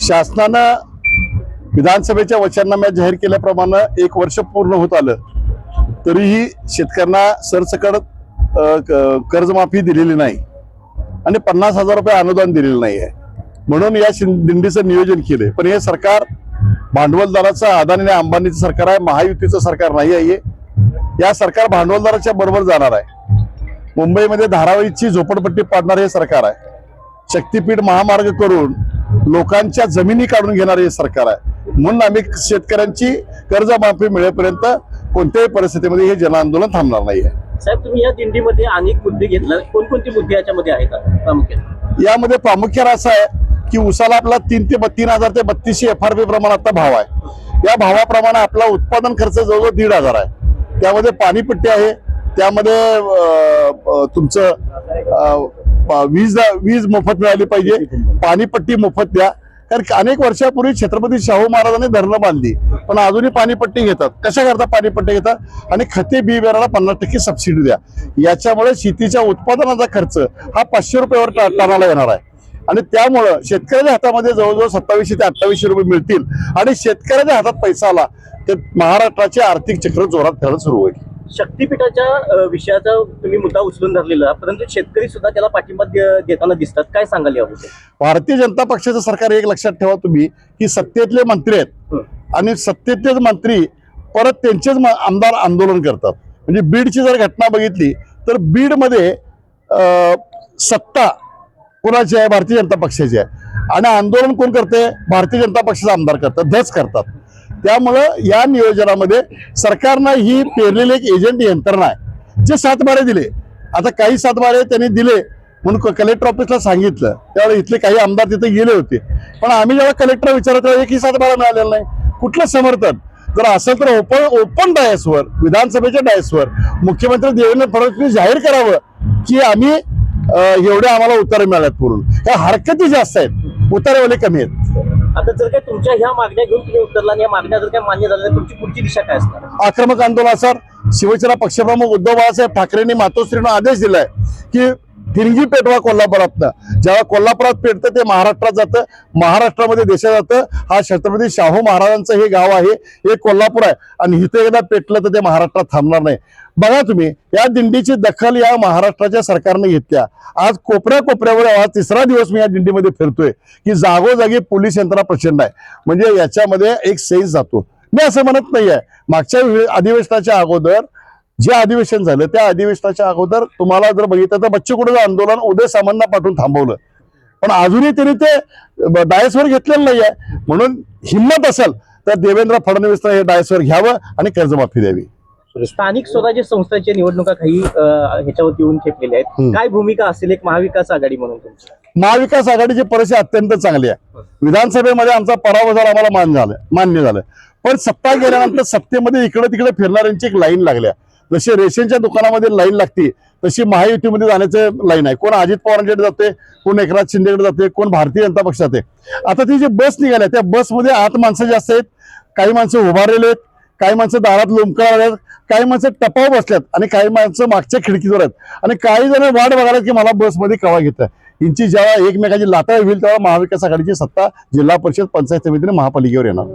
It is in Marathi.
शासनानं विधानसभेच्या वचननाम्यात जाहीर केल्याप्रमाणे एक वर्ष पूर्ण होत आलं. तरीही शेतकऱ्यांना सरसकट क- कर्जमाफी दिलेली नाही. आणि पन्नास हजार रुपये अनुदान दिलेलं नाही आहे. म्हणून या दिंडीचं नियोजन केलंय. पण हे सरकार भांडवलदाराचं अदानी आणि अंबानीचं सरकार आहे महायुतीचं सरकार नाही आहे. हे. या सरकार भांडवलदाराच्या बरोबर जाणार आहे. मुंबईमध्ये धारावीची झोपडपट्टी पाडणार हे सरकार आहे. शक्तीपीठ महामार्ग करून लोकांच्या जमिनी काढून घेणारे हे सरकार आहे. म्हणून आम्ही शेतकऱ्यांची कर्जमाफी मिळेपर्यंत कोणत्याही परिस्थितीमध्ये हे जनआंदोलन थांबणार नाही आहे साहेब तुम्ही या दिंडीमध्ये अनेक मुद्दे घेतला. कोणकोणते मुद्दे याच्यामध्ये आहेत प्रामुख्याने? यामध्ये प्रामुख्याने असं आहे की उसाला आपला तीन ते तीन हजार ते बत्तीसशे एफ आर पी प्रमाण आता भाव आहे. या भावाप्रमाणे आपला उत्पादन खर्च जवळजवळ दीड हजार आहे. त्यामध्ये पाणीपट्टी आहे. त्यामध्ये तुमचं वीज वीज मोफत मिळाली पाहिजे. पाणीपट्टी मोफत द्या. कारण अनेक वर्षापूर्वी छत्रपती शाहू महाराजांनी धरणं बांधली. पण अजूनही पाणीपट्टी घेतात. कशा करता पाणीपट्टी घेतात? आणि खते बी बियाणाला पन्नास टक्के सबसिडी द्या. याच्यामुळे शेतीच्या उत्पादनाचा खर्च हा पाचशे रुपयावर टा- टनाला येणार आहे. आणि त्यामुळं शेतकऱ्याच्या हातामध्ये जवळजवळ सत्तावीसशे ते अठ्ठावीसशे रुपये मिळतील. आणि शेतकऱ्याच्या हातात पैसा आला तर महाराष्ट्राचे आर्थिक चक्र जोरात खेळत सुरू होईल. शक्तीपीठाच्या विषयाचा तुम्ही मुद्दा उचलून धरलेला परंतु शेतकरी सुद्धा त्याला पाठिंबा देताना दिसतात. काय सांगाल याबद्दल? भारतीय जनता पक्षाचं सरकार एक लक्षात ठेवा तुम्ही की सत्तेतले मंत्री आहेत. आणि सत्तेतलेच मंत्री परत त्यांचेच आमदार आंदोलन करतात. म्हणजे बीडची जर घटना बघितली तर बीडमध्ये सत्ता कोणाची आहे? भारतीय जनता पक्षाची आहे. आणि आंदोलन कोण करते भारतीय जनता पक्षाचे आमदार करतात. धच करतात. त्यामुळं या नियोजनामध्ये सरकारनं ही पेरलेली एक एजंट यंत्रणा आहे जे सातबारे दिले. आता काही सातबारे त्यांनी दिले म्हणून क- कलेक्टर ऑफिसला सांगितलं. त्यावेळेला इथले काही आमदार तिथे गेले होते. पण आम्ही जेव्हा कलेक्टर विचारत तेव्हा एकही सातबारा मिळालेला नाही. कुठलं समर्थन? जर असेल तर ओपन ओपन डायसवर विधानसभेच्या डायसवर मुख्यमंत्री देवेंद्र फडणवीस जाहीर करावं की आम्ही एवढे आम्हाला उत्तरं मिळाल्यात पूर्ण काय हरकती जास्त आहेत. उतारेवाले कमी आहेत. आता जर काय तुमच्या ह्या मागण्या घेऊन तुम्ही उतरला आणि या मागण्या जर काय मान्य झाल्या तुमची पुढची दिशा काय असणार? आक्रमक आंदोलनासर शिवसेना पक्षप्रमुख उद्धव बाळासाहेब ठाकरेंनी मातोश्रीनं आदेश दिलाय की दिलगी पेटवा कोल्हापुरातनं. ज्याला कोल्हापुरात पेटतं ते महाराष्ट्रात जातं. महाराष्ट्रामध्ये देशात जातं. हा छत्रपती शाहू महाराजांचं हे गाव आहे. हे कोल्हापूर आहे. आणि इथे एकदा पेटलं तर ते महाराष्ट्रात थांबणार नाही. बघा तुम्ही या दिंडीची दखल या महाराष्ट्राच्या सरकारने घेतल्या आज कोपऱ्या कोपऱ्यावर हा तिसरा दिवस मी या दिंडीमध्ये फिरतोय की जागोजागी पोलीस यंत्रणा प्रचंड आहे. म्हणजे याच्यामध्ये एक सेन्स जातो. मी असं म्हणत नाहीये. मागच्या अधिवेशनाच्या अगोदर जे अधिवेशन झालं त्या अधिवेशनाच्या अगोदर तुम्हाला जर बघितलं तर बच्चू कडूचं आंदोलन उदय सामंतला पाठवून थांबवलं. पण अजूनही त्यांनी ते डायसवर घेतलेलं नाहीये. म्हणून हिंमत असेल तर देवेंद्र फडणवीसनं हे डायसवर घ्यावं आणि कर्जमाफी द्यावी. स्थानिक स्वराज्य संस्थांच्या निवडणुका काही ह्याच्यावरती येऊन ठेपलेल्या आहेत. काय भूमिका असेल एक महाविकास आघाडी म्हणून तुमची? महाविकास आघाडीची परिस्थिती अत्यंत चांगली आहे. विधानसभेमध्ये आमचा पराभव झाला आम्हाला मान झालं मान्य झालं. पण सत्ता गेल्यानंतर सत्तेमध्ये इकडे तिकडे फिरणाऱ्यांची एक लाईन लागल्या. जशी रेशनच्या दुकानामध्ये लाईन लागते तशी महायुतीमध्ये जाण्याचं लाईन आहे. कोण अजित पवारांकडे जाते कोण एकनाथ शिंदेकडे जाते कोण भारतीय जनता पक्षात आहे. आता ती जी बस निघाल्या त्या बसमध्ये आत माणसं जास्त आहेत. काही माणसं उभारलेले आहेत काही माणसं दारात लोंबकार आहेत काही माणसं टपाव बसल्यात आणि काही माणसं मागच्या खिडकीवर आहेत. आणि काही जण वाट बघायला की मला बसमध्ये कवा घेत यांची जेव्हा एकमेकाची लाटा होईल तेव्हा महाविकास आघाडीची सत्ता जिल्हा परिषद पंचायत समितीने महापालिकेवर येणार.